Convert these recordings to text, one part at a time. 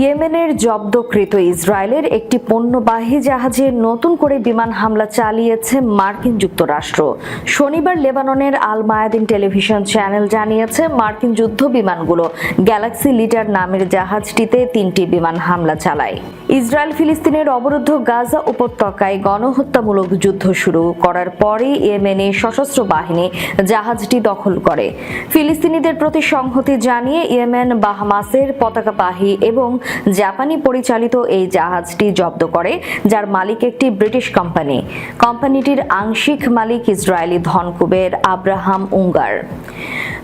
ইয়েমেনের জব্দকৃত ইসরায়েলের একটি পণ্যবাহী জাহাজে নতুন করে বিমান হামলা চালিয়েছে মার্কিন যুক্তরাষ্ট্র। শনিবার লেবাননের আল মায়াদিন টেলিভিশন চ্যানেল জানিয়েছে, মার্কিন যুদ্ধ বিমানগুলো গ্যালাক্সি লিডার নামের জাহাজটিতে তিনটি বিমান হামলা চালায়। ইসরায়েল ফিলিস্তিনের অবরুদ্ধ গাজা উপত্যকায় গণহত্যামূলক যুদ্ধ শুরু করার পরই ইয়েমেনি সশস্ত্র বাহিনী জাহাজটি দখল করে। ফিলিস্তিনিদের প্রতি সংহতি জানিয়ে ইয়েমেন বাহামাসের পতাকাবাহী এবং জাপানি পরিচালিত এই জাহাজটি জব্দ করে, যার মালিক একটি ব্রিটিশ কোম্পানি। কোম্পানিটির আংশিক মালিক ইসরায়েলি ধনকুবের আব্রাহাম উঙ্গার।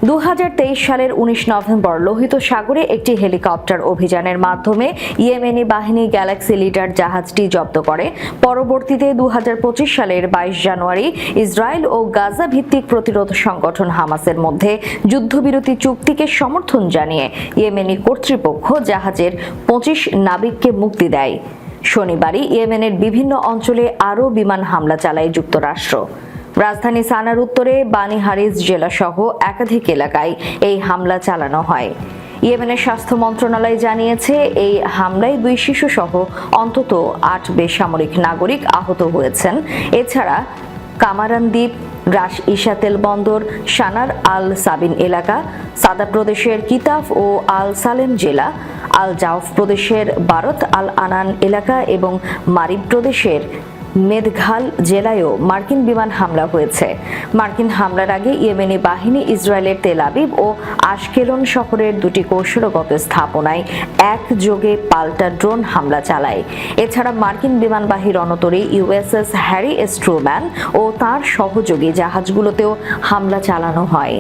দু হাজার তেইশ সালের উনিশ নভেম্বর লোহিত সাগরে একটি হেলিকপ্টার অভিযানের মাধ্যমে ইয়েমেনি বাহিনী গ্যালাক্সি লিডার জাহাজটি জব্দ করে। পরবর্তীতে দুই হাজার পঁচিশ সালের বাইশ জানুয়ারি ইসরায়েল ও গাজা ভিত্তিক প্রতিরোধ সংগঠন হামাসের মধ্যে যুদ্ধবিরতি চুক্তিকে সমর্থন জানিয়ে ইয়েমেনি কর্তৃপক্ষ জাহাজের পঁচিশ নাবিককে মুক্তি দেয়। শনিবারই ইয়েমেনের বিভিন্ন অঞ্চলে আরও বিমান হামলা চালায় যুক্তরাষ্ট্র। রাজধানী সানার উত্তরে বানি জেলা সহ একাধিক এলাকায় এই হামলা চালানো হয়। ইয়েমেনের স্বাস্থ্য মন্ত্রণালয় জানিয়েছে, এই হামলায় দুই শিশু সহ অন্তত আট বেসামরিক নাগরিক আহত হয়েছেন। এছাড়া কামারান দ্বীপ রাস ইশাতেল বন্দর, সানার আল সাবিন এলাকা সাদা প্রদেশের কিতাফ ও আল সালেম জেলা, আল জাউফ প্রদেশের বারত আল আনান এলাকা এবং মারিব প্রদেশের মেদঘাল জেলায়ও মার্কিন বিমান হামলা হয়েছে। মার্কিন হামলার আগে ইয়েমেনি বাহিনী ইসরায়েলের তেলাবিব ও আশকেলন শহরের দুটি কৌশলগত স্থাপনায় একযোগে পাল্টা ড্রোন হামলা চালায়। এছাড়া মার্কিন বিমানবাহী রণতরী ইউএসএস হ্যারি এস ট্রুম্যান ও তার সহযোগী জাহাজগুলোতেও হামলা চালানো হয়।